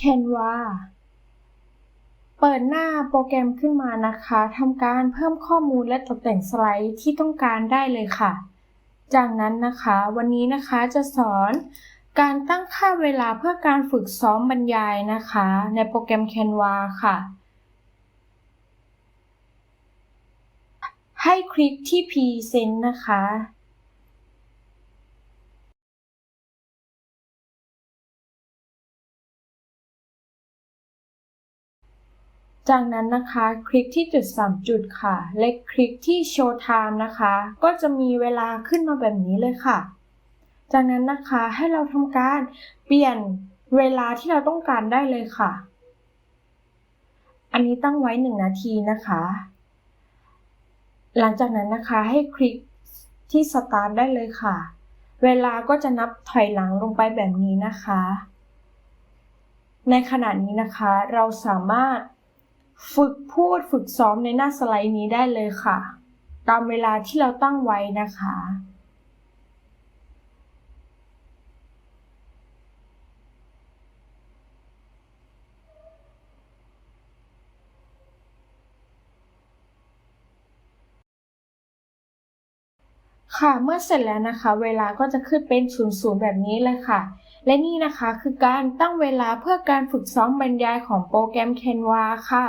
Canva เปิดหน้าโปรแกรมขึ้นมานะคะทำการเพิ่มข้อมูลและตกแต่งสไลด์ที่ต้องการได้เลยค่ะ จากนั้นนะคะ วันนี้นะคะจะสอนการตั้งค่าเวลาเพื่อการฝึกซ้อมบรรยายนะคะ ในโปรแกรม Canva ค่ะ ให้คลิกที่ Present นะคะ จากนั้นนะคะคลิกที่จุด 3 จุดค่ะ และคลิกที่ Show Time นะคะ ก็จะมีเวลาขึ้นมาแบบนี้เลยค่ะ จากนั้นนะคะให้เราทำการเปลี่ยนเวลาที่เราต้องการได้เลยค่ะ อันนี้ตั้งไว้ 1 นาทีนะคะ หลังจากนั้นนะคะให้คลิกที่ Start ได้เลยค่ะ เวลาก็จะนับถอยหลังลงไปแบบนี้นะคะ ในขณะนี้นะคะเราสามารถ ฝึกพูดฝึกซ้อมในหน้าสไลด์นี้ได้เลยค่ะ ตามเวลาที่เราตั้งไว้นะคะ ค่ะเมื่อเสร็จแล้วนะคะ เวลาก็จะขึ้นเป็น0 0แบบนี้เลยค่ะ และนี่นะคะคือการตั้งเวลาเพื่อการฝึกซ้อมบรรยายของโปรแกรม Canva ค่ะ